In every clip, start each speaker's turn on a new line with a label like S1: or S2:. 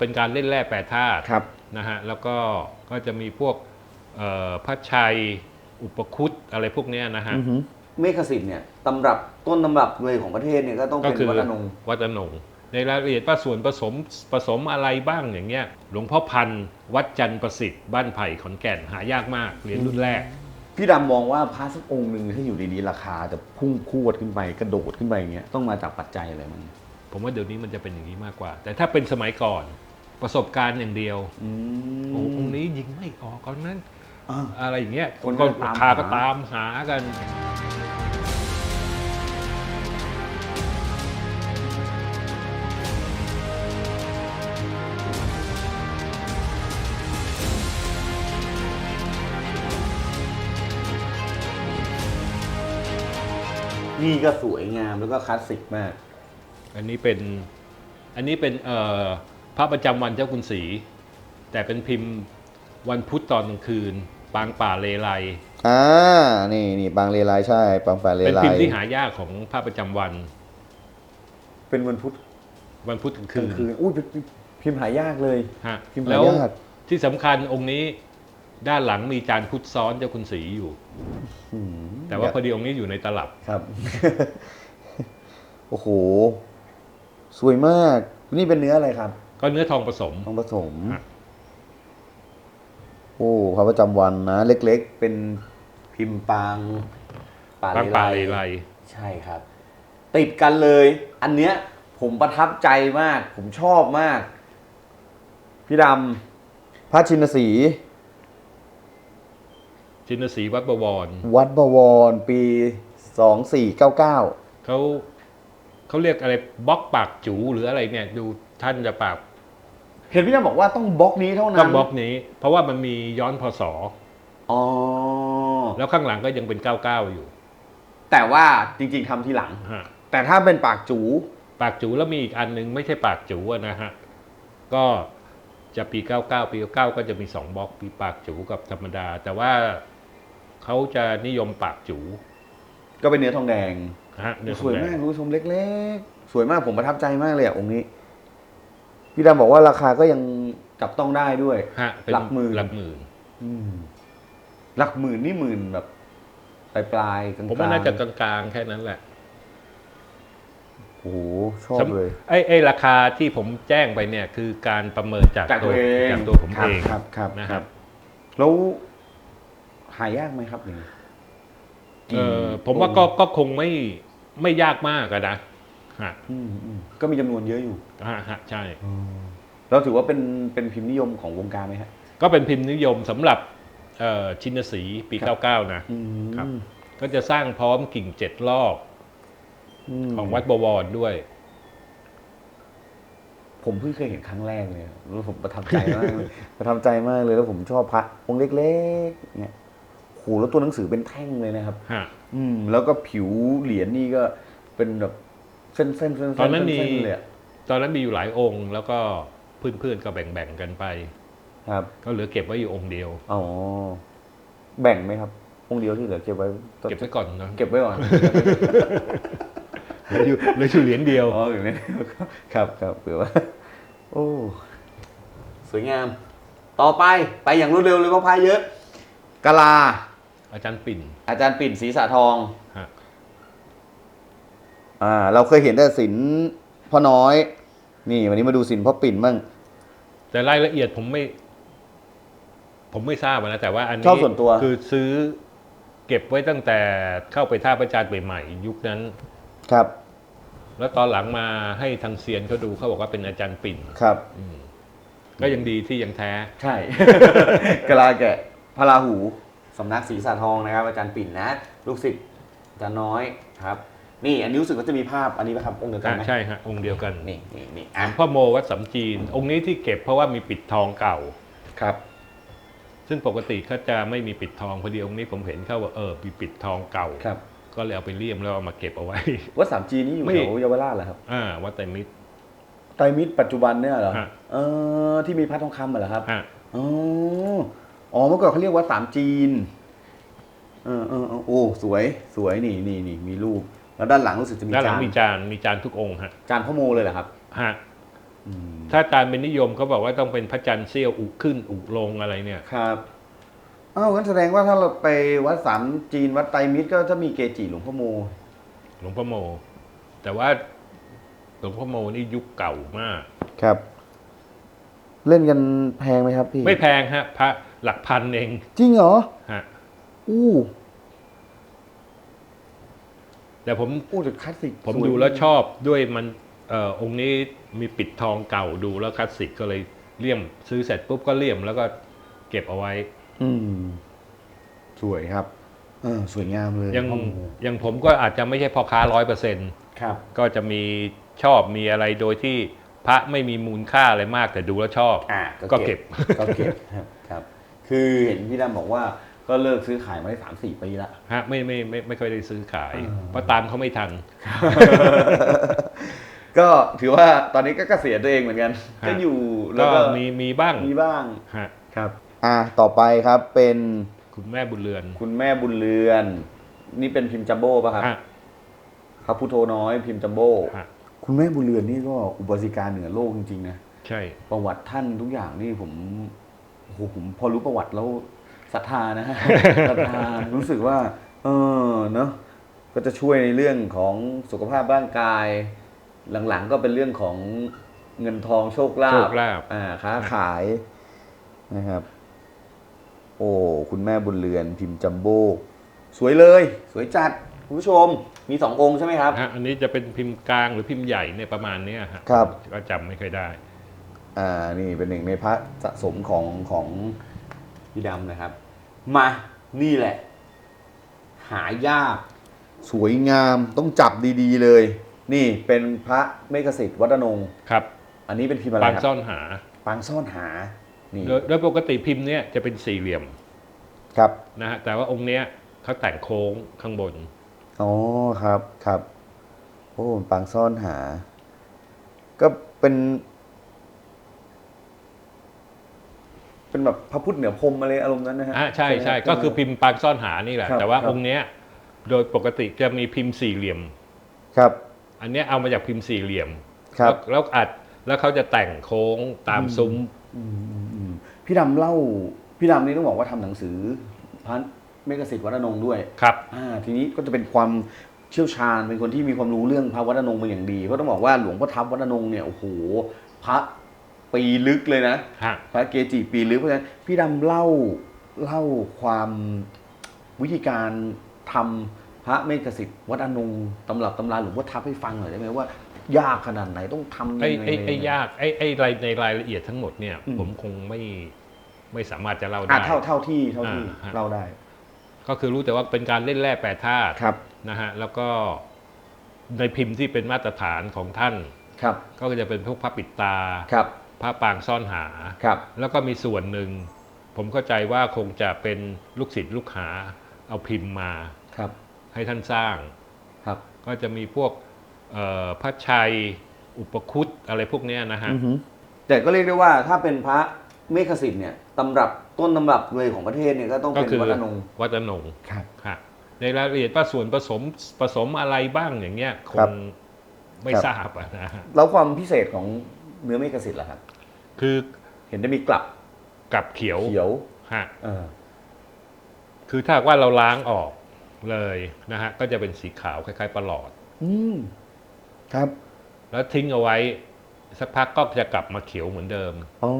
S1: เป็นการเล่นแร่แปรธาตุ
S2: ครับ
S1: นะฮะแล้วก็ก็จะมีพวกเอ่อพระชัย อุปคุตอะไรพวกเนี้ยนะฮะ
S2: อือหือ
S3: เมฆสิทธิ์เนี่ยตำรับต้นตำรับเลยของประเทศเนี่ยก็ต้อง
S1: ก็
S3: เป็น
S1: คือ
S3: วัดอนงค์
S1: วัดอนงค์ในรายละเอียดว่าส่วนผสมผสมอะไรบ้างอย่างเงี้ยหลวงพ่อพันธ์วัดจันทร์ประสิทธิ์บ้านไผ่ขอนแก่นหายากมากเหรียญรุ่นแรก
S2: พี่ดำมองว่าพระสักองค์หนึ่งถ้าอยู่ดีๆราคาจะพุ่งพรวดขึ้นไปกระโดดขึ้นไปอย่างเงี้ยต้องมาจากปัจจัยอะไรมั้ง
S1: ผมว่าเดี๋ยวนี้มันจะเป็นอย่างนี้มากกว่า แต่ถ้าเป็นสมัยก่อน ประสบการณ์อย่างเดียว
S2: อืม
S1: โอ้องค์นี้ยิงไม่ออกตอนนั้น
S2: อ่า
S1: อะไรอย่างเงี้ย
S2: คน
S1: ก็
S2: ก็ตาม
S1: ราคาก็
S2: หา
S1: ตามหากัน
S3: นี่ก็สวยงามแล้วก็คลาสสิกมาก
S1: อันนี้เป็นอันนี้เป็นเอ่อ พระประจำวันเจ้าคุณศรีแต่เป็นพิมพ์วันพุธตอนกลางคืน ปางป่าเลไล
S2: อ่านี่นี่บางเลไลใช่บางแปดเล
S1: เป็น
S2: ไล
S1: พิมพ์ที่หายากของพระประจำวัน
S2: เป็นวันพุธ
S1: วันพุธกลาง
S2: ก
S1: คื
S2: ลาง
S1: น
S2: คืนอุ้ยเป็นพิมพ์หายากเลย
S1: ฮะ
S2: พิมพ์
S1: แล้ว
S2: หายาก
S1: ที่สำคัญองค์นี้ด้านหลังมีจานพุทธซ้อนเจ้าคุณศรีอยู่
S2: อืม
S1: แต่ว่าพอดีองค์นี้อยู่ในตลับ
S2: ครับ โอ้โห สวยมาก นี่เป็นเนื้ออะไรครับ
S1: ก็เนื้อทองผสม
S2: ต้องผสม
S1: ฮะ
S2: โอ้พระประจำวันนะ เล็กๆ เป็น
S3: พิมพ์ปางป่า
S1: ปาง
S3: เล
S1: ป่า
S3: ไล
S1: เลไล
S3: ใช่ครับ ติดกันเลย อันเนี้ยผมประทับใจมาก ผมชอบมาก
S2: พี่ดำพระชินสีห์
S1: ชินสีห์วัดบวร
S2: วัดบวรปีสองสี่เก้าเก้า
S1: เขาเขาเรียกอะไรบล็อกปากจูหรืออะไรเนี่ย ดู ท่านจะปาก
S2: เห็นพี่ดำบอกว่าต้องบล็อกนี้เท่านั้
S1: ต้อนงบล็อกนี้ เพราะว่ามันมีย้อนพศ
S2: อ๋อ
S1: แล้วข้างหลังก็ยังเป็น 99 อยู่
S2: แต่ว่าจริง ๆทำทีหลัง
S1: ฮะ
S2: แต่ถ้าเป็นปากจู
S1: ปากจูแล้วมีอีกอันนึงไม่ใช่ปากจูอะนะฮะ ก็จะปี 99 ปี 99 ก็จะมี 2บล็อกปีปากจูกับธรรมดา แต่ว่าเขาจะนิยมปากจู
S2: ก็เป็นเนื้อทองแดง
S1: ฮะเนื้อท
S2: ส
S1: อง
S2: วย
S1: แด
S2: มางกคุณผู้ชมเล็ก ๆ สวยมากผมประทับใจมากเลยอะองค์นี้ พี่ดำบอกว่าราคาก็ยังจับต้องได้ด้วย
S1: ฮะเป็น
S2: หลักหมื่น
S1: หลักหมื่น
S2: อืมหลักหมื่นนี่หมื่นแบบปลายปลายๆกลางๆ
S1: ผมว่าน่าจะกลางๆแค่นั้นแหละ
S2: โอ้โหชอบเลย
S1: ไอ้ไอ้ราคาที่ผมแจ้งไปเนี่ยคือการประเมินจาก
S2: จากตัวเอง
S1: จากตัวผม
S2: ครับ
S1: เอง
S2: ครับครับ
S1: นะครับ
S2: แล้วหายากไหมครับอย่างนี้
S1: เออผมว่าก็ก็คงไม่ไม่ยากมากอะนะ ฮะ
S2: อืมอืมก็มีจำนวนเยอะอยู่
S1: ฮะฮะใช่
S2: เราถือว่าเป็นเป็นพิมพ์นิยมของวงการไหมฮะ
S1: ก็เป็นพิมพ์นิยมสำหรับเอ่อชินสีห์ปี
S2: ครับ
S1: 99 นะครับ ก็จะสร้างพร้อมกิ่งเจ็ดรอบ
S2: ม
S1: ของวัดบวรด้วย
S2: ผมเพิ่งเคยเห็นครั้งแรกเลยแล้วผมประทับใจมากเลย ประทับใจมากเลยแล้วผมชอบพระองค์เล็กๆเนี่ยโหแล้วตัวหนังสือเป็นแท่งเลยนะครับ
S1: ฮะ
S2: อืมแล้วก็ผิวเหรียญนี่ก็เป็นแบบ เส้นๆเส้นๆเส้นๆ
S1: ตอนนั้นมี
S2: เส้ๆเลยอะ
S1: ตอนนั้นมีอยู่หลายองค์ แล้วก็เพื่อนๆก็แบ่งๆกันไป
S2: ครับ
S1: ก็เหลือเก็บไว้อยู่องค์เดียว
S2: อ๋อ แบ่งไหมครับองค์เดียวที่เหลือเก็บไว้
S1: เก็บไว้ก่อนนะ
S2: เก็บไว้ก่อน
S1: เหลืออยู่เหลืออยู่เหรียญเดียว
S2: อ๋ออย่างนี้ครับครับเผื่อว่า โอ้
S3: สวยงาม ต่อไปไปอย่างรวดเร็วเลยเพราะพายเยอะ
S2: กะลา
S1: อาจารย์ปิ่น
S3: อาจารย์ปิ่นศรีสาทอง
S1: ฮะ
S2: อ่า เราเคยเห็นแต่สินพ่อน้อย นี่ วันนี้มาดูสินพ่อปิ่นบ้าง
S1: แต่รายละเอียดผมไม่ ผมไม่ทราบนะแต่ว่าอันนี้
S2: ชอบส่วนตัว
S1: คือซื้อเก็บไว้ตั้งแต่เข้าไปท่าประจานใหม่ๆยุคนั้น
S2: ครับ
S1: แล้วตอนหลังมาให้ทางเซียนเขาดูเขาบอกว่าเป็นอาจารย์ปิ่น
S2: ครับ
S1: อืมก็ยังดีที่ยังแท้
S2: ใช่ กะลาแกะพระราหู
S3: สำนักศรีสาทองนะครับ อาจารย์ปิ่นนะ ลูกศิษย์อาจารย์น้อยครับ นี่อันนี้รู้สึกว่าจะมีภาพอันนี้ไหมครับองค์เดียวกัน
S1: อะ
S3: ไหม
S1: ใช่ฮะองค์เดียวกัน
S3: นี่นี่นี่
S1: หล
S3: อะ
S1: วงพ่อโมวัดสำจีน องค์นี้ที่เก็บเพราะว่ามีปิดทองเก่า
S2: ครับ
S1: ซึ่งปกติเขาจะไม่มีปิดทองพอดีองค์นี้ผมเห็นเขาว่าเออมีปิดทองเก่า
S2: ครับ
S1: ก็เลยเอาไปเลี่ยมแล้วเอามาเก็บเอาไว้
S2: วัดสามจีนนี่อยู่
S1: ไม่
S2: แถวเยาวราชเหรอครับ
S1: อ่าวัดไตรมิตร
S2: ไตรมิตรปัจจุบันเนี่ยเหรอ
S1: ฮะ
S2: เออที่มีพระทองคำเหรอครับ
S1: ฮะ
S2: อ๋ออ๋อเมื่อก่อนเขาเรียกว่าสามจีน เออเออเออโอ้ สวย สวย นี่นี่นี่มีรูป แล้วด้านหลังรู้สึกจะมี
S1: ด้านหลั
S2: จางน
S1: มีจานมีจานทุกองค์ฮะ
S2: จานพ่อโมเลยเหรอครับ
S1: ฮะ
S2: อืม
S1: ถ้าตามเป็นนิยมเขาบอกว่าต้องเป็นพระจันทร์เสี้ยวอุขึ้นอุลงอะไรเนี่ย
S2: ครับอ้าวงั้นแสดงว่าถ้าเราไปวัดสามจีนวัดไตรมิตรก็จะมีเกจิหลวงพ่อโม
S1: หลวงพ่อโม แต่ว่าหลวงพ่อโมนี่ยุคเก่ามาก
S2: ครับ เล่นกันแพงไหมครับพี่
S1: ไม่แพงฮะพระหลักพันเอง
S2: จริงเหรอ
S1: ฮะ
S2: อู้
S1: แต่ผม
S2: อู้แต่คลาสสิก
S1: ผม
S2: สวย
S1: ดูแล้วชอบด้วยมันเอ่อองค์นี้มีปิดทองเก่าดูแล้วคลาสสิกก็เลยเลี่ยมซื้อเสร็จปุ๊บก็เลี่ยมแล้วก็เก็บเอาไว้
S2: อืมสวยครับเออสวยงามเลย
S1: ยัง
S2: พ่อโม
S1: ยังผมก็อาจจะไม่ใช่พ่อค้าร้อยเปอร์เซ็นต์
S2: ครับ
S1: ก็จะมีชอบมีอะไรโดยที่พระไม่มีมูลค่าอะไรมากแต่ดูแล้วชอบ
S2: อ่า
S1: ก็เก็บ
S2: ก็เก็บครับครับคือเห็นพี่ดำบอกว่า ก็เลิกซื้อขายมาได้สามสี่ปีละ
S1: ฮะไม่ไม่ไม่ไม่ค่อยได้ซื้อขาย
S2: อ่า
S1: เพราะตามเขาไม่ทัน
S2: ก็ถือว่าตอนนี้ก็เกษียณตัวเองเหมือนกัน
S1: ฮะ
S2: ก็อยู่แล้
S1: ก็
S2: วก็
S1: มีมีบ้าง
S2: มีบ้าง
S1: ฮะ
S2: ครับ อ่าต่อไปครับเป็น
S1: คุณแม่บุญเรือน
S2: คุณแม่บุญเรือน นี่เป็นพิมพ์จัมโบ้ป่ะครับ
S1: ฮะ
S2: พระพุทโธน้อยพิมพ์จัมโบ้
S1: ฮะ
S2: คุณแม่บุญเรือนนี่ก็อุบาสิกาเหนือโลกจริงๆนะ
S1: ใช่
S2: ประวัติท่านทุกอย่างนี่ผมโอ้โหผมพอรู้ประวัติแล้ว ศรัทธานะฮะศรัทธารู้สึกว่า เออเนาะก็จะช่วยในเรื่องของสุขภาพร่างกาย หลังๆก็เป็นเรื่องของเงินทองโชคลา
S1: โช
S2: ภ
S1: คลาภ
S2: อ่าค้าขายนะครับ โอ้คุณแม่บุญเรือนพิมพ์จัมโบ้สวยเลย สวยจัดคุณผู้ชมมีสององค์ใช่ไหมครับ
S1: ฮะอันนี้จะเป็นพิมพ์กลางหรือพิมพ์ใหญ่เนี่ยประมาณเนี้ยฮะ
S2: ครับ
S1: ก็จำไม่ค่อยได้
S2: อ่านี่เป็นหนึ่งในพระสะสมของของ
S3: พี่ดำนะครับ มานี่แหละ หายาก
S2: สวยงามต้องจับดีๆเลย นี่เป็นพระเมฆสิทธิ์วัดนงค์
S1: ครับ
S2: อันนี้เป็นพิมพ์อะไร
S1: ปาง
S2: ครับ
S1: ซ่อนหา
S2: ปางซ่อนหานี่
S1: โดยโดยปกติพิมพ์เนี่ยจะเป็นสี่เหลี่ยม
S2: ครับ
S1: นะฮะแต่ว่าองค์เนี้ยเขาแต่งโค้งข้างบน
S2: อ๋อครับครับ โอ้ปางซ่อนหา ก็เป็น เป็นแบบพระพุทธเหนือพรหมอะไรอารมณ์นั้นนะฮะ
S1: อ่าใช่
S2: ไหม
S1: ใช่
S2: รับ
S1: ก็คือพิมพ์ปางซ่อนหานี่แหละ
S2: ครับ
S1: แต่ว่า
S2: ครับ
S1: องค์เนี้ยโดยปกติจะมีพิมพ์สี่เหลี่ยม
S2: ครับ
S1: อันเนี้ยเอามาจากพิมพ์สี่เหลี่ยม
S2: ครับ
S1: แล้วแล้วอัดแล้วเขาจะแต่งโค้งตามซุ้ม
S2: อืมอืมอืมพี่ดำเล่าพี่ดำนี่ต้องบอกว่าทำหนังสือพระเมฆสิทธิ์วัดนงค์ด้วย
S1: ครับ
S2: อ่าทีนี้ก็จะเป็นความเชี่ยวชาญเป็นคนที่มีความรู้เรื่องพระวัดอนงค์มาอย่างดีเพราะต้องบอกว่าหลวงพ่อทับวัดอนงค์เนี่ยโอ้โหพระ ปีลึกเลยนะ
S1: ฮะ
S2: พระเกจิปีลึกเพราะฉะนั้นพี่ดำเล่าเล่าความวิธีการทำพระเมฆสิทธิ์วัดอนงค์ตำรับตำราหลวงพ่อทับให้ฟังหน่อยได้ไหมว่า ยากขนาดไหนต้องทำยัง
S1: ไอ้
S2: ไง
S1: ไอ้ไอ้ยากไอ้ไอ้รายในรายละเอียดทั้งหมดเนี่ย
S2: อืม
S1: ผมคงไม่ไม่สามารถจะเล่า
S2: อะ
S1: ได้
S2: เท่าเท่าที่เท่าที่
S1: อ่าฮะ
S2: เล่าได้
S1: ก็คือรู้แต่ว่าเป็นการเล่นแร่แปรธาตุ
S2: ครับ
S1: นะฮะแล้วก็ในพิมพ์ที่เป็นมาตรฐานของท่าน
S2: ครับ
S1: ก็จะเป็นพวกพระปิดตา
S2: ครับ
S1: พระปางซ่อนหา
S2: ครับ
S1: แล้วก็มีส่วนหนึ่ง ผมเข้าใจว่าคงจะเป็นลูกศิษย์ลูกหา เอาพิมพ์มา
S2: ครับ
S1: ให้ท่านสร้าง
S2: ครับ
S1: ก็จะมีพวกเอ่อพระชัย อุปคุตอะไรพวกเนี้ยนะฮะ
S2: อือหือ
S3: แต่ก็เรียกได้ว่าถ้าเป็นพระเมฆสิทธิ์เนี่ยตำรับต้นตำรับเลยของประเทศเนี่ยก็ต้อง
S1: ก็
S3: เป็น
S1: คือ
S3: วัดอนงค์
S1: วัดนง
S2: ครับ
S1: ฮะในรายละเอียดว่าส่วนผสมผสมอะไรบ้างอย่างเงี้ยค
S2: ครับ
S1: งไม่
S2: ครับ
S1: ทราบอะนะฮะ
S2: แล้วความพิเศษของ เนื้อเมฆสิทธิ์ล่ะครับ
S1: คือ
S2: เห็นได้มีกลับ
S1: กับเขียว
S2: เขียว
S1: ฮะ
S2: เออ
S1: คือถ้าหากว่าเราล้างออกเลยนะฮะก็จะเป็นสีขาวคล้ายๆประหลอด
S2: อืมครับ
S1: แล้วทิ้งเอาไว้ สักพักก็จะกลับมาเขียวเหมือนเดิม
S2: อ๋อ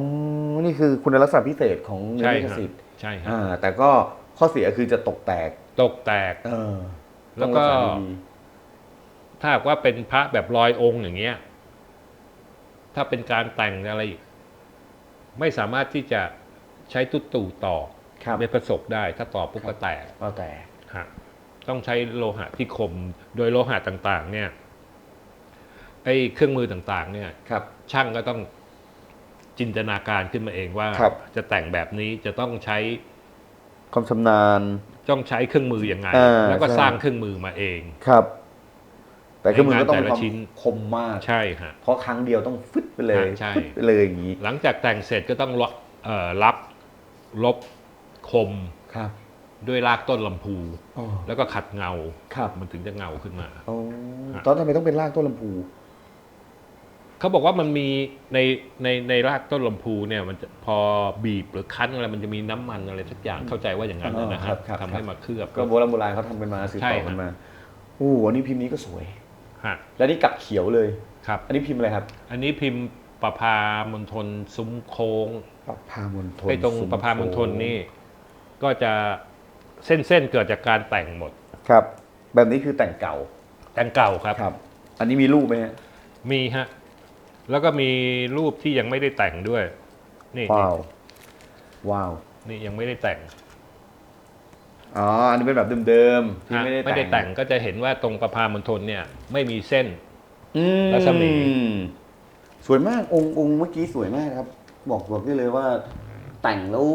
S2: นี่คือคุณลักษณะพิเศษของเนื้อ
S1: ใช่
S2: เมฆ
S1: ฮะ
S2: สิทธิ์
S1: ใช่ฮะ
S2: อ่าแต่ก็ข้อเสียคือจะตกแตก
S1: ตกแตก
S2: เออ
S1: แล้วก็
S2: ต้องรัษาดี
S1: ถ้าหากว่าเป็นพระแบบลอยองค์อย่างเงี้ย ถ้าเป็นการแต่งอะไรไม่สามารถที่จะใช้ตุ๊ตู่ต่อ
S2: ๆครับ
S1: ไม่ประสบได้ ถ้าต่อปุ๊บ
S2: ครับ
S1: ก็แตก
S2: ก็แตก
S1: ฮะต้องใช้โลหะที่คม โดยโลหะต่างๆ เนี่ยไอ้เครื่องมือต่างๆ เนี่ย
S2: ครับ
S1: ช่างก็ต้องจินตนาการขึ้นมาเองว่า
S2: ครับ
S1: จะแต่งแบบนี้จะต้องใช้
S2: ความชำนาญ
S1: ต้องใช้เครื่องมือยังไง
S2: อ่า
S1: แล้วก็
S2: ใช่
S1: สร้างเครื่องมือมาเอง
S2: ครับ แต่เครื่องมือก็ต้อง
S1: ในงานแต่ละ
S2: ความ
S1: ชิ้น
S2: คมมาก
S1: ใช่ฮะ
S2: เพราะครั้งเดียวต้องฟึดไปเลย
S1: ใช่
S2: ฟึดไปเลยอย่างนี้
S1: หลังจากแต่งเสร็จก็ต้องลบเอ่อรับลบคม
S2: ครับ
S1: ด้วยรากต้นลำพู
S2: อ๋อ
S1: แล้วก็ขัดเงา
S2: ครับ
S1: มันถึงจะเงาขึ้นมา
S2: อ๋อ
S1: ฮะ
S2: ตอนทำไมต้องเป็นรากต้นลำพู
S1: เขาบอกว่ามันมีในในในรากต้นลำพูเนี่ยมันจะพอบีบหรือคั้นอะไรมันจะมีน้ำมันอะไรสักอย่างเข้าใจว่าอย่างนั้นนะ
S2: ค
S1: ค
S2: รั
S1: รั
S2: บบครับ
S1: ทำให้มาเคลือบ
S2: ก็โบราณโบราณเขาทำกันมาสืบ
S1: ใช่
S2: ต่อ
S1: ครั
S2: กับนมาโอ้อันนี้พิมพ์นี้ก็สวย
S1: ฮะ
S2: แล้วนี่กลับเขียวเลย
S1: ครับ
S2: อันนี้พิมพ์อะไรครับ
S1: อันนี้พิมพ์ประพามณฑลซุ้มโค้ง
S2: ประพามณฑล
S1: ไอ้ตรง
S2: ซุ้ม
S1: ประพามณฑล
S2: โค้ง
S1: นี่ ก็จะเส้นเส้นๆเกิดจากการแต่งหมด
S2: ครับ แบบนี้คือแต่งเก่า
S1: แต่งเก่าครับ
S2: ครับ อันนี้มีรูปไหมฮะ
S1: มีฮะ แล้วก็มีรูปที่ยังไม่ได้แต่งด้วย นี่
S2: ว้าว ว้าว
S1: นี่ยังไม่ได้แต่ง
S2: อ๋อ อันนี้เป็นแบบเดิมๆที่
S1: ฮะ
S2: ไม่ได้
S1: ไม่ได้แต่งก็จะเห็นว่าตรงประพามณฑลเนี่ยไม่มีเส้น
S2: อืม
S1: รัศมี
S2: สวยมากองค์องค์เมื่อกี้สวยมากครับ บอกบอกได้เลยว่าแต่งแล้ว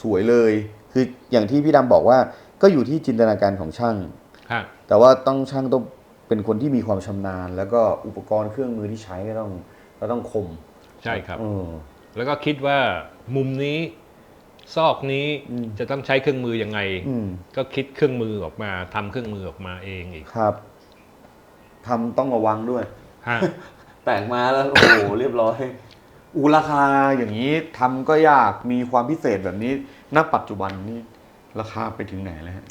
S2: สวยเลย คืออย่างที่พี่ดำบอกว่า ก็อยู่ที่จินตนาการของช่าง
S1: ฮะ
S2: แต่ว่าต้องช่างต้องเป็นคนที่มีความชำนาญ แล้วก็อุปกรณ์เครื่องมือที่ใช้ก็ต้องก็ต้องคม
S1: ใช่ครับ
S2: เออ
S1: แล้วก็คิดว่ามุมนี้ ซอกนี้
S2: อืม
S1: จะต้องใช้เครื่องมือยังไง
S2: อืม
S1: ก็คิดเครื่องมือออกมาทำเครื่องมือออกมาเองอีก
S2: ครับทำต้องระวังด้วย
S1: ฮะ
S2: แต่งมาแล้วโอ้โหเรียบร้อยอูราคาอย่างนี้ทำก็ยากมีความพิเศษแบบนี้ณปัจจุบันนี้ราคาไปถึงไหนแล้วฮะ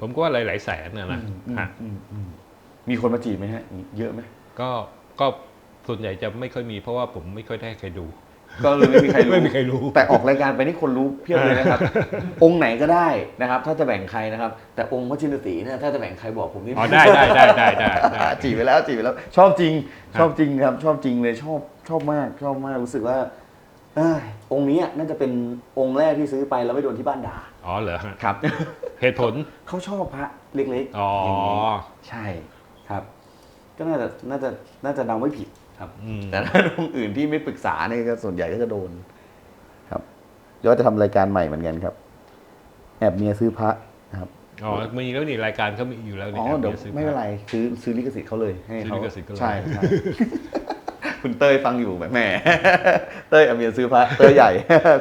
S1: ผมก็ว่าหลาย ๆ แสนนะนะ
S2: อืม
S1: ฮะ
S2: อืมอืมมีคนมาจีบไหมฮะ เยอะไหม
S1: ก็ก็ส่วนใหญ่จะไม่ค่อยมีเพราะว่าผมไม่ค่อยได้ใครดู
S2: ก็เลยไม่มีใครรู้
S1: ไม่มีใครรู้
S2: แต่ออกรายการไปนี่คนรู้เพียบเลยนะครับ องค์ไหนก็ได้นะครับ ถ้าจะแบ่งใครนะครับ แต่องค์พระชินสีเนี่ยถ้าจะแบ่งใครบอกผมนี่
S1: อ๋อได้ได้ได้ได้ได้ได้
S2: จีบไปแล้วจีบไปแล้ว ชอบจริง
S1: ครับ
S2: ชอบจริงครับ ชอบจริงเลยชอบชอบมาก ชอบมากรู้สึกว่าเอ้ยองค์นี้น่าจะเป็นองค์แรกที่ซื้อไปแล้วไม่โดนที่บ้านด่า
S1: อ๋อเหรอฮะ
S2: ครับ
S1: เหตุผล
S2: เขาชอบพระเล็กๆ
S1: อ๋ออย่าง
S2: นี้ใช่ครับ ก็น่าจะน่าจะน่าจะเดาไม่ผิด ครับ
S1: อืม
S2: แต่ถ้าองค์อื่นที่ไม่ปรึกษาเนี่ยก็ส่วนใหญ่ก็จะโดน ครับยอดจะทำรายการใหม่เหมือนกันครับ แอบเมียซื้อพระนะครับ
S1: อ๋อมีแล้วนี่รายการเขามีอยู่แล้วนี่
S2: อ๋อ
S1: ครับ
S2: เดี๋ยว
S1: ซื้อ
S2: ไม่เป็นไรซื้อซื้อลิขสิทธิ์เขาเลยให้
S1: ซื้อ
S2: เขา
S1: ลิขสิทธิ์เขาเลย
S2: ใช่ใช่คุณเต้ยฟังอยู่แบบแหมเต้ยแอบเมียซื้อพระเต้ยใหญ่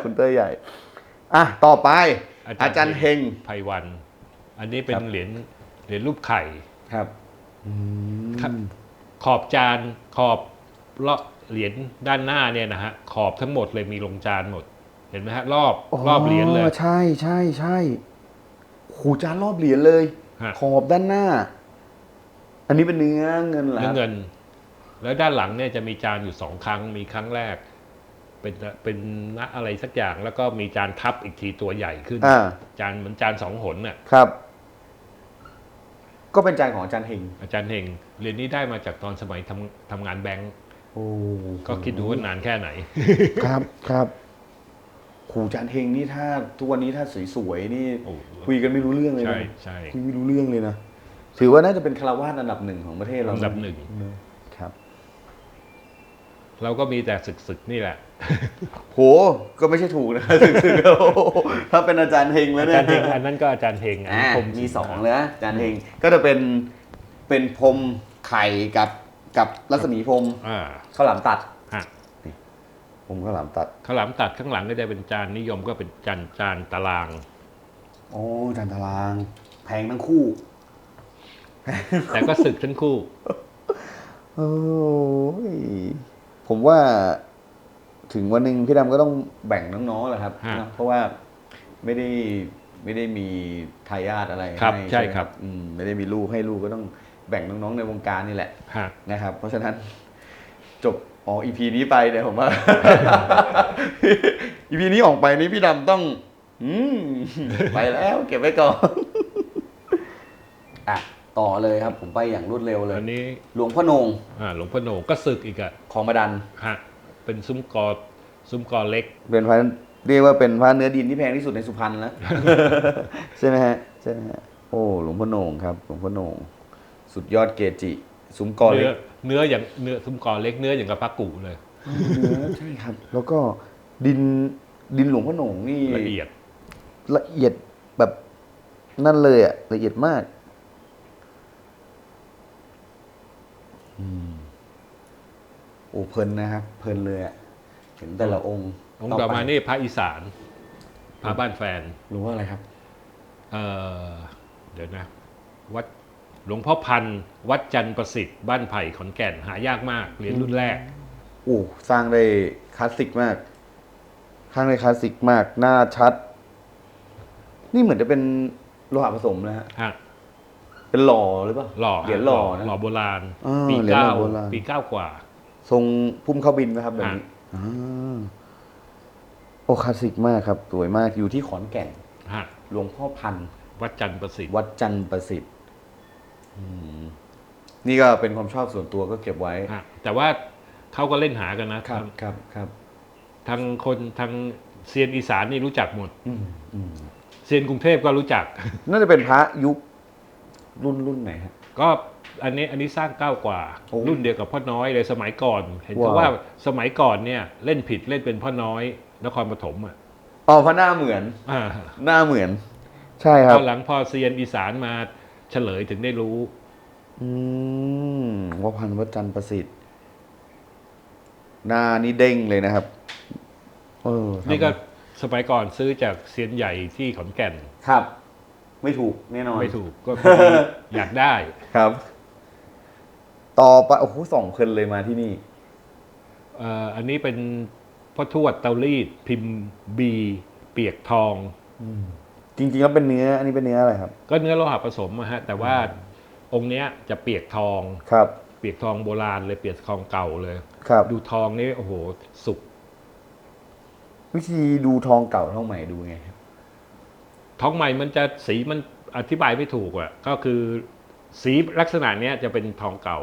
S2: คุณเต้ยใหญ่อะต่อไป อาจารย์เฮง
S1: ไพวัน อันนี้เป็น
S2: ครับ
S1: เหรียญเหรียญรูปไข่
S2: ครับ
S1: ครับขอบจานขอบ รอบเหรียญด้านหน้าเนี่ยนะฮะขอบทั้งหมดเลยมีลงจานหมด เห็นไหมฮะรอบรอบเหรียญเลย
S2: ใช่ใช่ใช่โหจานรอบเหรียญเลย
S1: ฮะ
S2: ขอบด้านหน้า อันนี้เป็นเนื้อเงินเหรอ
S1: เนื้อเงิน แล้วด้านหลังเนี่ยจะมีจานอยู่สองครั้งมีครั้งแรก เป็นเป็นนะอะไรสักอย่างแล้วก็มีจานทับอีกทีตัวใหญ่ขึ้น
S2: อ่า
S1: จานเหมือนจานสองหนน่ะ
S2: ครับก็เป็นจานของอาจารย์เฮง
S1: อาจารย์เฮงเหรียญนี้ได้มาจากตอนสมัยทำทำงานแบงก์
S2: โอ้
S1: ก็คิดดูว่านานแค่ไหน
S2: ครับครับโหอาจารย์เฮงนี่ถ้าทุกวันนี้ถ้าสวยๆนี่
S1: โอ้
S2: คุยกันไม่รู้เรื่องเลย
S1: ใช่
S2: นะ
S1: ใช่
S2: คุยไม่รู้เรื่องเลยนะถือว่าน่าจะเป็นคารวาสอันดับหนึ่งของประเทศเรา
S1: ลำดับหนึ่ง
S2: ครับ
S1: เราก็มีแต่ศึกศึกๆนี่แหละ
S2: โหก็ไม่ใช่ถูกนะถึงๆโอ้โหถ้าเป็นอาจารย์เฮงแล้ว
S1: อา
S2: เนี่
S1: จารย์เฮงอันนั้นก็อาจารย์เฮงอันนี้
S2: อ่า
S1: ผม
S2: มีสองเลยนะอาจารย์เฮงก็จะเป็นเป็นพรมไข่กับ กับรัศมีพรม
S1: อ่า
S2: ข้าวหลามตัด
S1: ฮะ
S2: พรมข้าวหลามตัด
S1: ข้าวหลามตัดข้างหลังก็จะเป็นจานนิยมก็เป็นจานจานตาราง
S2: โอ้จานตาราง แพงทั้งคู่
S1: แต่ก็ศึกทั้งคู่
S2: โอ้ยผมว่าถึงวันหนึ่งพี่ดำก็ต้องแบ่งน้องๆแหละครับ
S1: ฮะ
S2: นะเพราะว่าไม่ได้ไม่ได้มีทายาทอะไร
S1: ครับ
S2: ห้
S1: ใช่
S2: ไหม
S1: ครับ
S2: อืมไม่ได้มีลูกให้ลูกก็ต้อง แบ่งน้องๆในวงการนี่แหละ
S1: ฮะ
S2: นะครับ เพราะฉะนั้นจบอ๋ออีพีนี้ไปเนี่ยผมว่าอีพีนี้ออกไปนี่พี่ดำต้อง อืม ไปแล้วเก็บไว้ก่อนอะต่อเลยครับ ผมไปอย่างรวดเร็วเลย
S1: อันนี้
S2: หลวงพ่อโนง
S1: อ่าหลวงพ่อโหนงก็ศึกอีกอะ
S2: ของมาดัน
S1: ฮะเป็นซุ้มกอซุ้มกอเล็ก
S2: เป็นพระเรียกว่าเป็นพระเนื้อดินที่แพงที่สุดในสุพรรณแล้ว ใช่ไหมฮะใช่ไหมฮะโอ้หลวงพ่อโหนงครับ หลวงพ่อโหนง สุดยอดเกจิ ซุ้มกอเล็
S1: เนื้อกเนื้ออย่างเนื้อซุ้มกอเล็กเนื้ออย่างกับพระกุเลย
S2: เนื้อใช่ครับ แล้วก็ดินดินหลวงพ่อโหนงนี่
S1: ละเอียด
S2: ละเอียดแบบนั่นเลยอะละเอียดมากอืมโอ้เพลินนะครับเพลินเลยอะเห็นแต่ละองค์
S1: องค์ต่อมา
S2: ไป
S1: นี่พระอีสานพระบ้านแฟน
S2: รู้ว่าอะไรครับ
S1: เอ่อเดี๋ยวนะ วัด หลวงพ่อพันธ์วัดจันทร์ประสิทธิ์บ้านไผ่ขอนแก่นหายากมากเหรียญรุ่นแรก
S2: โอ้สร้างได้คลาสสิกมากสร้างได้คลาสสิกมากหน้าชัด นี่เหมือนจะเป็นโลหะผสมนะฮะ
S1: ฮะ
S2: เป็นหล่อหรือเปล่า
S1: หล่อ
S2: เหรียญหล่อนะ
S1: หล่อโบราณ
S2: อ่า
S1: ปี
S2: เหรียญห
S1: เก้า
S2: ล่อโบราณ
S1: ปีเก้ากว่า
S2: ทรงพุ่มเข้าบินไหมครับแบบ
S1: ฮะ
S2: นี้อ่าโอ้คลาสสิกมากครับ สวยมากอยู่ที่ขอนแก่น
S1: ฮะ
S2: หลวงพ่อพันธ์
S1: วัดจันทร์ประสิทธิ์
S2: วัดจันทร์ประสิทธิ์อืม นี่ก็เป็นความชอบส่วนตัวก็เก็บไว้
S1: ฮะแต่ว่าเขาก็เล่นหากันนะ ครับ
S2: ครับครับ
S1: ทางคนทางเซียนอีสานนี่รู้จักหมด
S2: อืมอืม
S1: เซียนกรุงเทพก็รู้จัก
S2: น่าจะเป็นพระยุครุ่นรุ่นไหนฮะ
S1: ก็อันนี้อันนี้สร้างเก้ากว่า
S2: โอ้
S1: รุ่นเดียวกับพ่อน้อยเลยสมัยก่อน เห็นเขา
S2: ว้าว
S1: ว่าสมัยก่อนเนี่ยเล่นผิดเล่นเป็นพ่อน้อยนครปฐมอะ
S2: อ๋อพระหน้าเหมือน
S1: อ่า
S2: หน้าเหมือน ใช่ครับ
S1: ตอนหลังพอเซียนอีสานมา เฉลยถึงได้รู้
S2: อืมวัดพันธ์วัดจันทร์ประสิทธิ์หน้านี่เด้งเลยนะครับ เออทำ
S1: นี่ก็สมัยก่อนซื้อจากเซียนใหญ่ที่ขอนแก่น
S2: ครับ ไม่ถูกแน่นอน
S1: ไม่ถูกก็พอดีอยากได้
S2: ครับ ต่อไปโอ้โหสองคนเลยมาที่นี่
S1: เอ่ออันนี้เป็นพ่อทวดเตารีดพิมพ์บี เปียกทอง
S2: จริงๆแล้วเป็นเนื้ออันนี้เป็นเนื้ออะไรครับ
S1: ก็เนื้อโลหะผสมอะฮะแต่ว่าองค์เนี้ยจะเปียกทอง
S2: ครับ
S1: เปียกทองโบราณเลยเปียกทองเก่าเลย
S2: ครับ
S1: ดูทองนี่โอ้โหสุก
S2: วิธีดูทองเก่าทองใหม่ดูไงครับ
S1: ทองใหม่มันจะสีมันอธิบายไม่ถูกอะก็คือสีลักษณะเนี้ยจะเป็นทองเก่า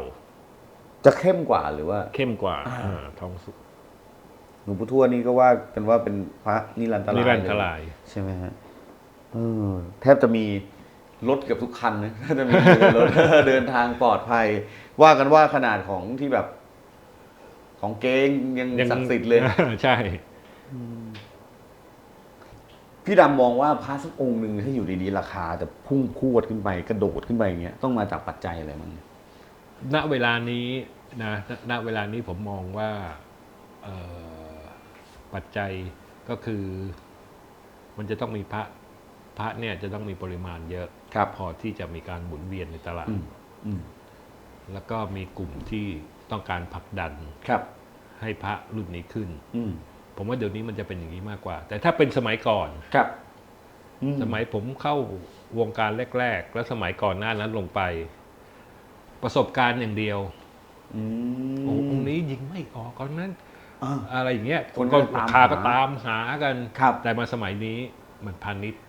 S2: จะเข้มกว่าหรือว่า
S1: เข้มกว่าอ่าทองสุก
S2: หลวงปู่ทวดนี่ก็ว่ากันว่าเป็นพระนิรันตราย
S1: นิรันตราย
S2: ใช่ไหมฮะ เออแทบจะมีรถเกือบทุกคันนะแทบจะมีรถเดินทางปลอดภัย ว่ากันว่าขนาดของที่แบบ ของเก้งยังศักดิ์สิทธิ์เลย
S1: ใช่
S2: พี่ดำมองว่าพระสักองค์หนึ่งถ้าอยู่ดีๆราคาจะพุ่งพรวดขึ้นไปกระโดดขึ้นไปอย่างเงี้ยต้องมาจากปัจจัยอะไรมั้ง
S1: ณเวลานี้นะณณเวลานี้ผมมองว่าเอ่อปัจจัยก็คือ มันจะต้องมีพระ พระเนี่ยจะต้องมีปริมาณเยอะ
S2: ครับ
S1: พอที่จะมีการหมุนเวียนในตลาด
S2: อืมอืม
S1: แล้วก็มีกลุ่มที่ต้องการผลักดัน
S2: ครับ
S1: ให้พระรุ่นนี้ขึ้น
S2: อืม
S1: ผมว่าเดี๋ยวนี้มันจะเป็นอย่างนี้มากกว่า แต่ถ้าเป็นสมัยก่อน
S2: ครับอื
S1: สมัยผมเข้าวงการแรก ๆ แล้วสมัยก่อนหน้านั้นลงไป ประสบการณ์อย่างเดียว
S2: อืม
S1: โอ้องค์นี้ยิงไม่ออกก่อนนั้น
S2: อ่า
S1: อะไรอย่างเงี้ย
S2: คนก็
S1: ก็
S2: ตาม
S1: ราคาก็
S2: หา
S1: ตามหากัน
S2: ครับ
S1: แต่มาสมัยนี้มันพาณิชย์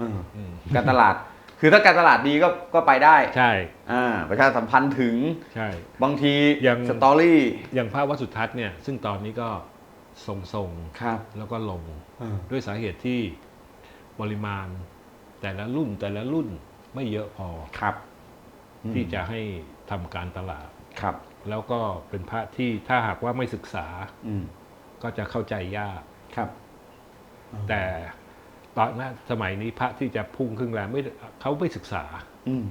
S2: อืม
S1: อืม
S2: การตลาด คือถ้าการตลาดดีก็ก็ไปได้
S1: ใช่
S2: อ่าประชาสัมพันธ์ถึง
S1: ใช่
S2: บางที
S1: อย่าง
S2: สตอรี่
S1: อย่างพระวัดสุทัศน์เนี่ยซึ่งตอนนี้ก็ทรงๆ
S2: ครับ
S1: แล้วก็ลง
S2: อ่า
S1: ด้วยสาเหตุที่ปริมาณแต่ละรุ่นแต่ละรุ่นไม่เยอะพอ
S2: ครับ
S1: ที่จะให้ทำการตลาด
S2: ครับ
S1: แล้วก็เป็นพระที่ถ้าหากว่าไม่ศึกษา
S2: อืม
S1: ก็จะเข้าใจยาก
S2: ครับ
S1: แต่ ตอนนั้นสมัยนี้พระที่จะพุ่งขึ้นแรงไม่เขาไม่ศึกษา
S2: อืม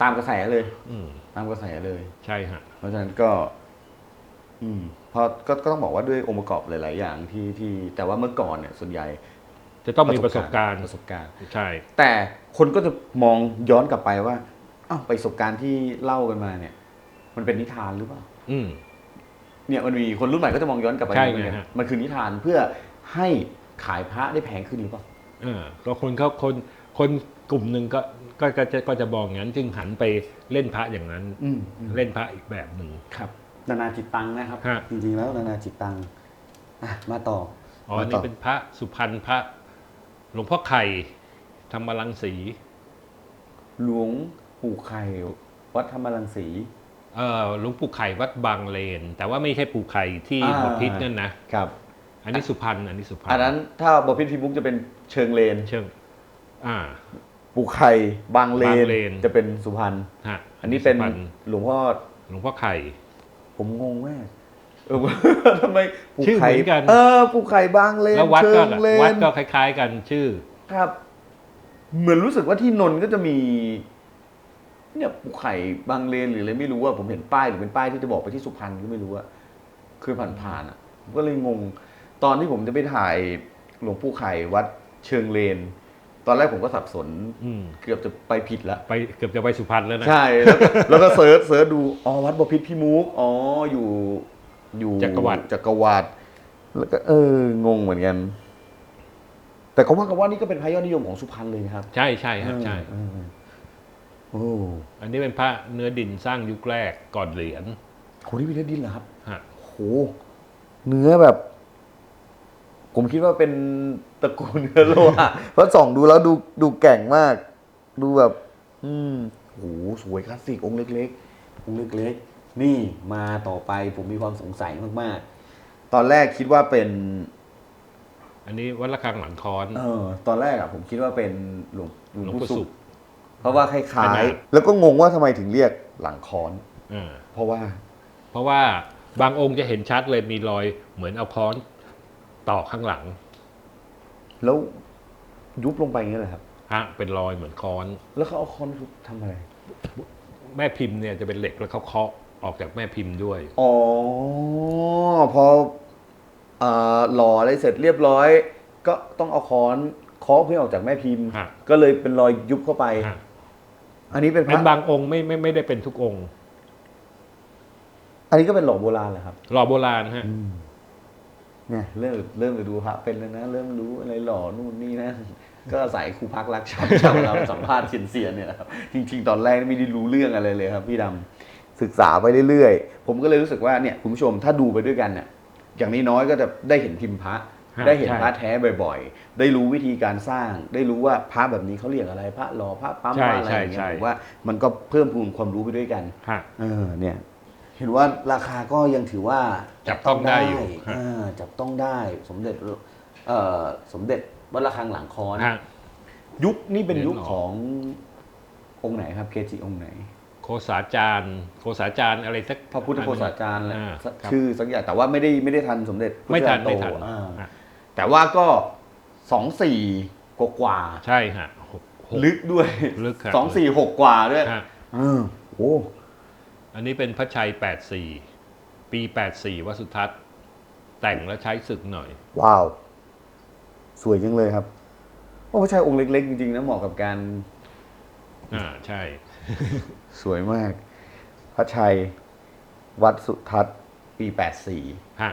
S2: ตามกระแสเลย
S1: อืม
S2: ตามกระแสเลย
S1: ใช่ฮะ
S2: เพราะฉะนั้นก็ อืมเพราะก็ก็ต้องบอกว่าด้วยองค์ประกอบหลาย ๆ อย่างที่ที่ แต่ว่าเมื่อก่อนเนี่ย ส่วนใหญ่
S1: จะต้องมีประสบการณ์
S2: ประสบการณ์
S1: ใช่
S2: แต่คนก็จะมองย้อนกลับไปว่าอ้าวประสบการณ์ที่เล่ากันมาเนี่ย มันเป็นนิทานหรือเปล่า
S1: อืม
S2: เนี่ยมันมีคนรุ่นใหม่ก็จะมองย้อนกลับไป
S1: ใช่
S2: เหมือนกัน
S1: ไงฮะ
S2: มันคือนิทานเพื่อให้ ขายพระได้แพงขึ้นหรือเปล่า
S1: เออก็คนเขาคนคนกลุ่มหนึ่งก็ก็ก็จะก็จะบอกอย่างนั้นจึงหันไปเล่นพระอย่างนั้น
S2: อืม
S1: เล่นพระอีกแบบหนึ่ง
S2: ครับ นานาจิตตังนะครับ
S1: ฮะ
S2: จริงๆแล้วนานาจิตตังอะมาต่อ
S1: อ๋อ
S2: มา
S1: อัน
S2: ต่
S1: นี้เป็นพระสุพรรณพระ หลวงพ่อไข่ธรรมรังสี
S2: หลวงปู่ไข่วัดธรรมรังสี
S1: เออหลวงปู่ไข่วัดบางเลน แต่ว่าไม่ใช่ปู่ไข่ที่
S2: อ่า
S1: บพิษนั่นนะครับ อันนี้สุพรรณอันนี้สุพรรณ
S2: อันนั้นถ้าบอพิษพิมุกจะเป็นเชิงเลน
S1: เชิงอ่า
S2: ปู่ไข่บางเล
S1: บาง
S2: น
S1: เลน
S2: จะเป็นสุพรรณ
S1: ฮะ
S2: อันนี้เป็น
S1: สุพรรณ
S2: หลวงพ่อ
S1: หลวงพ่อไข่
S2: ผมงงมากเออทำไมปู่
S1: ชื่อเห
S2: ไข่
S1: มือนกัน
S2: เออปู่ไข่บางเลน
S1: แล้ววัด
S2: เชิ
S1: ก็
S2: งเลน
S1: วัดก็คล้าย ๆ กันชื่อ
S2: ครับ เหมือนรู้สึกว่าที่นนท์ก็จะมี เนี่ยปู่ไข่บางเลนหรืออะไรไม่รู้ว่าผมเห็นป้ายหรือเป็นป้ายที่จะบอกไปที่สุพรรณก็ไม่รู้อะเคยผ่านๆอะผมก็เลยงง ตอนที่ผมจะไปถ่ายหลวงปู่ไข่วัดเชิงเลน ตอนแรกผมก็สับสน
S1: อืม
S2: เกือบจะไปผิดแล้ว
S1: ไปเกือบจะไปสุพรรณแล้วนะ
S2: ใช่ แล้วแล้วก็เซิร์ชเซิร์ชดู อ๋อ วัดบพิตรพิมุก อ๋อ อยู่ อยู่
S1: จักรวรรดิ
S2: จักรวรรดิแล้วก็เออ งงเหมือนกัน แต่เขาว่ากันว่านี่ก็เป็นพระยอดนิยมของสุพรรณเลยนะครับ
S1: ใช่ใช่ครับใช่
S2: เออเออโอ้
S1: อันนี้เป็นพระเนื้อดินสร้างยุคแรกก่อนเหรียญ
S2: โหนี่เป็นเนื้อดินเหรอครับ
S1: ฮะ
S2: โห เนื้อแบบ ผมคิดว่าเป็นตระกูลเนื้อโลหะเพราะส่องดูแล้วดูดูแกร่งมาก ดูแบบ อืมโหสวยคลาสสิกองค์เล็กๆ
S3: องค์เล็กๆ นี่มาต่อไปผมมีความสงสัยมาก
S2: ตอนแรกคิดว่าเป็น
S1: อันนี้วัดระฆังหลังค้อน
S2: เออ ตอนแรกอะผมคิดว่าเป็นหลวง
S1: หลวงปู่สุข
S2: เพราะว่าค
S1: ข
S2: ล้าย
S1: นาด
S2: ๆแล้วก็งงว่าทำไมถึงเรียกหลังค้อน
S1: อ่า
S2: เพราะว่า
S1: เพราะว่าบางองค์จะเห็นชัดเลยมีรอยเหมือนเอาค้อน ตอกข้างหลัง
S2: แล้วยุบลงไปอย่างนี้เลยครับ
S1: ฮะเป็นรอยเหมือนค้อน
S2: แล้วเขาเอาค้อนทุบทำอะไร
S1: แม่พิมพ์เนี่ยจะเป็นเหล็กแล้วเขาเคาะออกจากแม่พิมพ์ด้วย
S2: อ๋อ พอเอ่อหล่ออะไรเสร็จเรียบร้อย ก็ต้องเอาค้อนเคาะเพื่อออกจากแม่พิมพ์
S1: ฮะ
S2: ก็เลยเป็นรอยยุบเข้าไป
S1: ฮะ
S2: อันนี้เป็นพ
S1: เป็น
S2: ระ
S1: บางองค์ไม่ไม่ไม่ได้เป็นทุกองค์
S2: อันนี้ก็เป็นหล่อโบราณเหรอครับ
S1: หล่อโบราณฮะ
S2: เนี่ยเริ่มเริ่มจะดูพระเป็นแล้วนะ เริ่มรู้อะไรหล่อนู่นนี่นะก็อาศัยครูพักรักชอบชาวเราสัมภาษณ์เสียนๆเนี่ยนะครับจริง ๆ ตอนแรกไม่ได้รู้เรื่องอะไรเลยครับ พี่ดำศึกษาไปเรื่อยๆ ผมก็เลยรู้สึกว่าเนี่ยคุณผู้ชมถ้าดูไปด้วยกันเนี่ยอย่างนี้น้อยๆก็จะได้เห็นพิมพ์พระ
S1: ฮะ
S2: ได้เห็น
S1: ใช่
S2: พระแท้บ่อยๆ ได้รู้วิธีการสร้าง ได้รู้ว่าพระแบบนี้เขาเรียกอะไร พระหล่อพระปั๊ม
S1: ใช่
S2: พระอะไรอย่างเงี้
S1: ใช่
S2: ย
S1: ใช่
S2: ผมว่ามันก็เพิ่มพูนความรู้ไปด้วยกัน
S1: ฮะ
S2: เออเนี่ย เห็นว่าราคาก็ยังถือว่า
S1: จับต้องได้อยู่ฮะ
S2: อ่าจับต้องได้สมเด็จเอ่อสมเด็จวัดระฆังหลังคอน
S1: ฮะ
S2: ยุคนี่เป็นยุค
S1: เหรียญหล่อ
S2: ขององค์ไหนครับ เกจิองค์ไหน
S1: โคสาจารย์โคสาจารย์อะไรสัก
S2: พระพุทธโฆษาจารย์แหละ
S1: อ่า
S2: สัก
S1: ครับ
S2: ชื่อสักอย่างแต่ว่าไม่ได้ไม่ได้ทันสมเด็จ
S1: ไม่ทัน
S2: พุทธ
S1: ไม่
S2: ยา
S1: ทัน
S2: โตอ่า
S1: ฮะ
S2: แต่ว่าก็สองสี่กว่ากว่า
S1: ใช่ฮะหกหก
S2: ลึกด้วย
S1: ลึกครับ
S2: สองสี่หกกว่าด้วย
S1: ฮะ
S2: เออโอ้
S1: อันนี้เป็นพระชัย 84 ปี 84วสุทัศน์ แต่งแล้วใช้ศึกหน่อย
S2: ว้าว สวยจังเลยครับโอ้พระชัยองค์เล็ก ๆ จริงๆนะเหมาะกับการ
S1: อ่าใช่
S2: สวยมาก พระชัย วัดสุทัศน์ ปีแปดสี่
S1: ฮะ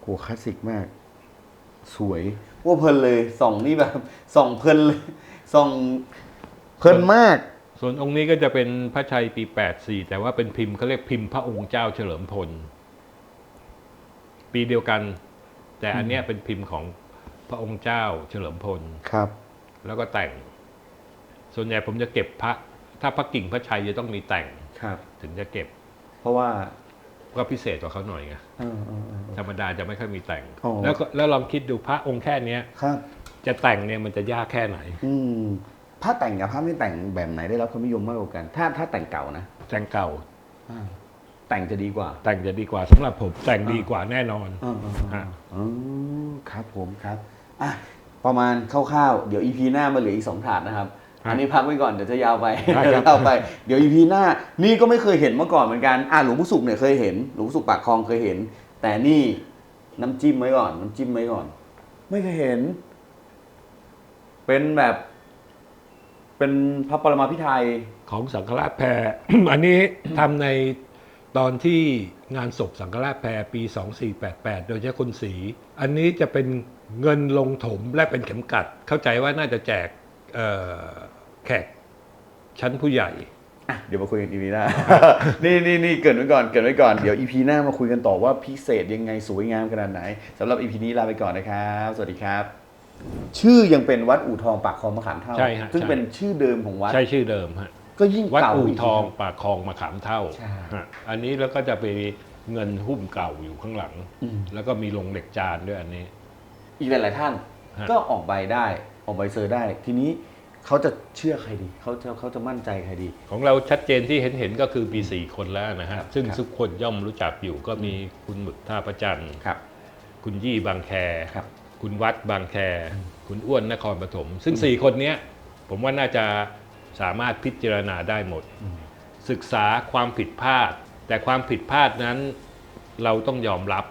S2: โหคลาสสิกมาก สวยว่าเพลินเลยส่องนี่แบบส่องเพลินเลยส่องเพลินมาก
S1: ส่วนองค์นี้ก็จะเป็นพระชัยปี 84 แต่ว่าเป็นพิมพ์เขาเรียกพิมพ์พระองค์เจ้าเฉลิมพล ปีเดียวกัน แต่อันเนี้ยเป็นพิมพ์ของพระองค์เจ้าเฉลิมพล
S2: ครับ
S1: แล้วก็แต่ง ส่วนใหญ่ผมจะเก็บพระ ถ้าพระกิ่งพระชัยจะต้องมีแต่ง
S2: ครับ
S1: ถึงจะเก็บ
S2: เพราะว่า
S1: ก็พิเศษกว่าเขาหน่อยไง
S2: เออเออเออ
S1: ธรรมดาจะไม่ค่อยมีแต่ง
S2: อ๋อ
S1: แล้วก็แล้วลองคิดดูพระองค์แค่เนี้ย
S2: ครับ
S1: จะแต่งเนี่ยมันจะยากแค่ไหน
S2: อืม ถ้าแต่งกับภาพไม่แต่งแบบไหนได้รับความนิยมมากกว่ากัน ถ้าถ้าแต่งเก่านะ
S1: แต่งเก่า
S2: แต่งจะดีกว่า
S1: แต่งจะดีกว่าสำหรับผมแต่งดีกว่าแน่นอน
S2: อ่าอ่าอ่า
S1: ฮะ
S2: อืมครับผมครับอะประมาณคร่าวๆ เดี๋ยวอีพีหน้ามาเหลืออีกสองถาดนะครับอันนี้พักไว้ก่อนเดี๋ยวจะยาวไป
S1: ได้ครับ
S2: ยาวไป เดี๋ยวอีพีหน้า นี่ก็ไม่เคยเห็นมาก่อนเหมือนกันอะหลวงพ่อสุขเนี่ยเคยเห็นหลวงพ่อสุขปากคลองเคยเห็น แต่นี่น้ำจิ้มไว้ก่อน น้ำจิ้มไว้ก่อน ไม่เคยเห็น เป็นแบบ เป็นพระปรมาภิไธย
S1: ของสังฆราชแพร อันนี้ทำในตอนที่งานศพสังฆราชแพรปี 2488 โดยเจ้าคุณศรีอันนี้จะเป็นเงินลงถมและเป็นเข็มกัด เข้าใจว่าน่าจะแจกเอ่อแขกชั้นผู้ใหญ่
S2: อะเดี๋ยวมาคุยกันอีพีหน้า นี่นี่นี่เกรินไว้ก่อน เกรินไว้ก่อน เดี๋ยวอีพีหน้ามาคุยกันต่อว่าพิเศษยังไงสวยงามขนาดไหนสำหรับอีพีนี้ลาไปก่อนนะครับ สวัสดีครับ ชื่อยังเป็นวัดอู่ทองปากคลองมะขามเท่า
S1: ใช่ฮะ
S2: ซึ่ง
S1: ใช่
S2: เป็นชื่อเดิมของวัด
S1: ใช่ชื่อเดิมฮะ
S2: ก็ยิ่ง
S1: วัด
S2: เก่า
S1: อู่
S2: ก
S1: ทองปากคลองมะขามเท่า
S2: ใช่
S1: ฮะอันนี้แล้วก็จะไปเงินหุ้มเก่าอยู่ข้างหลัง
S2: อืม
S1: แล้วก็มีลงเหล็กจานด้วยอันนี้
S2: อีกหลาย ๆ ท่าน
S1: ฮะ
S2: ก็ออกใบได้ออกใบเซอร์ได้ ทีนี้เขาจะเชื่อใครดีเขาจะเขาจะมั่นใจใครดี
S1: ของเราชัดเจนที่เห็นเห็นๆก็คือมีสี่คนแล้วนะฮะซึ่ง
S2: ครับ
S1: ทุกคนย่อมรู้จักอยู่ก็มีคุณหมึกท่าประจันทร์
S2: ครับ
S1: คุณยี่บางแค
S2: ครับ
S1: คุณวัดบางแค คุณอ้วนนครปฐมซึ่งสี่คนเนี้ยผมว่าน่าจะสามารถพิจารณาได้หมด ศึกษาความผิดพลาด แต่ความผิดพลาดนั้นเราต้องยอมรับ